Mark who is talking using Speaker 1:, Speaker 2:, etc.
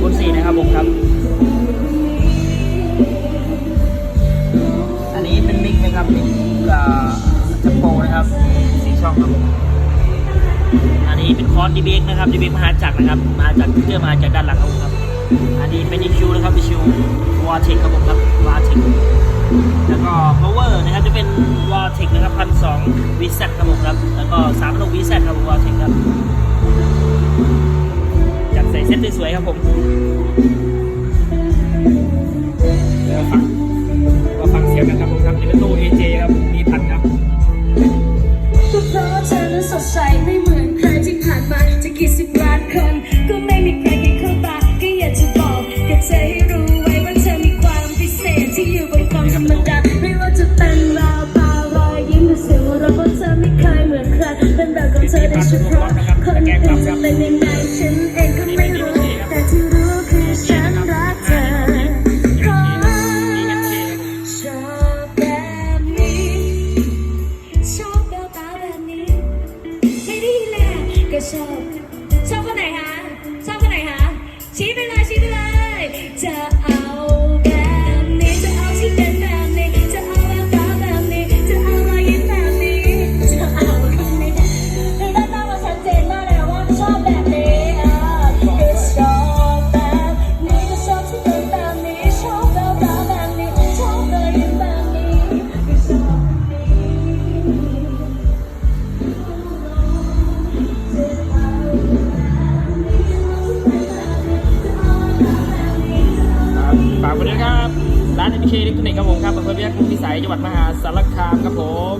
Speaker 1: 4คูณ4นะครับผมครับ อันนี้เป็นมิกนะครับมิกจัมโบนะครับสีช่องครับผมอันนี้เป็นคอนดีเบกนะครับดีเบกมหาจักรนะครับ มาจากเพื่อมาจากด้านหลังครับผมครับอันนี้เป็นอีชิวนะครับอีชิววอร์เทคครับผมครับวอร์เทคแล้วก็พาวเวอร์นะครับจะเป็นวอร์เทคนะครับพันสองวีแซครับผมครับ แล้วก็สามพักวีแซครับวอร์เทคครับ ซ็ตสวยๆครับผมแล้วฟังมาฟังเสียงกันครับผมครับนี่เป็นตู้ AJ ครับมีพันครับ
Speaker 2: ก็เพราะว่าเธอนั้นสดใสไม่เหมือนใครที่ผ่านมาจะกี่สิบล้านคนก็ไม่มีใครเคียงเข้าตาก็อยากจะบอกกับเธอให้รู้ไว้ว่าเธอมีความพิเศษที่อยู่บนความธรรมดาไม่ว่าจะเป็นแววตารอยยิ้มหรือเสียงหัวเราะเพราะเธอไม่เคยเหมือนใครเป็นแบบของเธอโดยเฉพาะ เล
Speaker 1: ครับฝากไว้ด้วยครับ ร้าน MK อิเล็กทรอนิกส์ครับผมครับอำเภอเวียักษ์พิสัยจังหวัดมหาสารคามครับผม